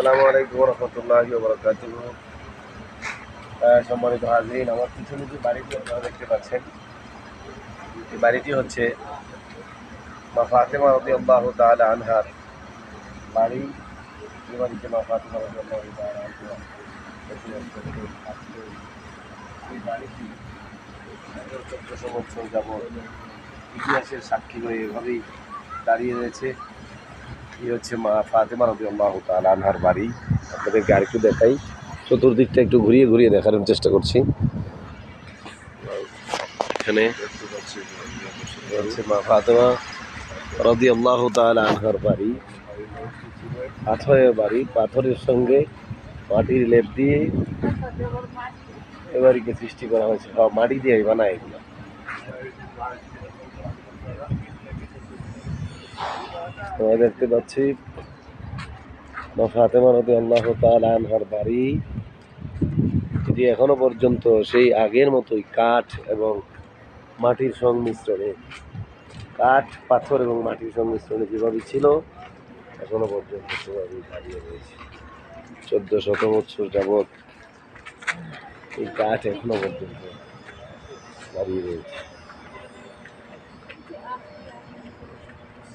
আসসালামু আলাইকুম রহমতুল্লাহ বরকাত সম্মানিত হাজরিন, আমার পিছনে যে বাড়িটি আপনারা দেখতে পাচ্ছেন, এই বাড়িটি হচ্ছে মা ফাতেমা রবি আল্লাহ তাহলে আনহার বাড়ি এই বাড়িতে মা ফাতেমা রবি আল্লাহ। এই বাড়িটি চোদ্দশো বছর যাবৎ ইতিহাসের সাক্ষী হয়ে এভাবেই দাঁড়িয়ে রয়েছে এই হচ্ছে মা ফাতেমা রবি আল্লাহ আনহার বাড়ি। আপনাদেরকে আরেকটু দেখাই। চতুর্দিকটা একটু ঘুরিয়ে ঘুরিয়ে দেখানোর চেষ্টা করছি। এখানে মা ফাতেমা রবি আল্লাহ আনহার বাড়ি। পাথরের বাড়ি, পাথরের সঙ্গে মাটির লেপ দিয়ে এ বাড়িকে সৃষ্টি করা হয়েছে। মাটি দিয়ে বানায় এগুলো। তোমরা দেখতে পাচ্ছি। ফাতেমা রদি আল্লাহ তাল আনহার বাড়ি। এটি এখনও পর্যন্ত সেই আগের মতোই কাঠ এবং মাটির সংমিশ্রণে, কাঠ, পাথর এবং মাটির সংমিশ্রণে যেভাবে ছিল, এখনও পর্যন্ত সেভাবেই দাঁড়িয়ে রয়েছে। চোদ্দ শত বছর যাবৎ এই কাঠ এখনও পর্যন্ত দাঁড়িয়ে রয়েছে।